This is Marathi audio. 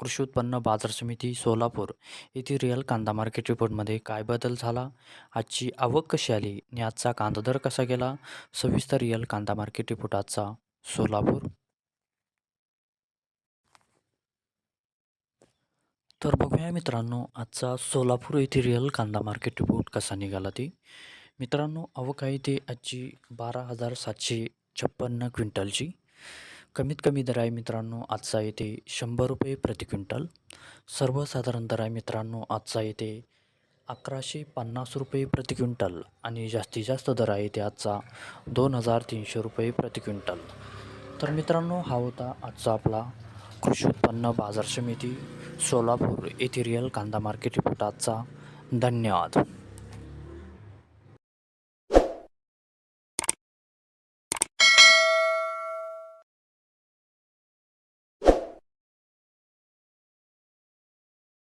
कृषी उत्पन्न बाजार समिती सोलापूर. येथे रिअल कांदा मार्केट रिपोर्टमध्ये काय बदल झाला? आजची आवक कशी आली? आणि आजचा कांदा दर कसा गेला? सविस्तर रिअल कांदा मार्केट रिपोर्ट आजचा सोलापूर. तर बघूया मित्रांनो आजचा सोलापूर येथे रिअल कांदा मार्केट रिपोर्ट कसा निघाला ते. मित्रांनो आवक आहे ते आजची बारा हजार सातशे छप्पन्न क्विंटलची. कमीत कमी दर आहे मित्रांनो आजचा येते शंभर रुपये प्रति क्विंटल. सर्वसाधारण दर आहे मित्रांनो आजचा येते अकराशे पन्नास रुपये प्रति क्विंटल आणि जास्तीत जास्त दर आहे ते आजचा दोन हजार तीनशे रुपये प्रति क्विंटल. तर मित्रांनो हा होता आजचा आपला कृषी उत्पन्न बाजार समिती सोलापूर येथे रिअल कांदा मार्केट रिपोर्ट आजचा. धन्यवाद.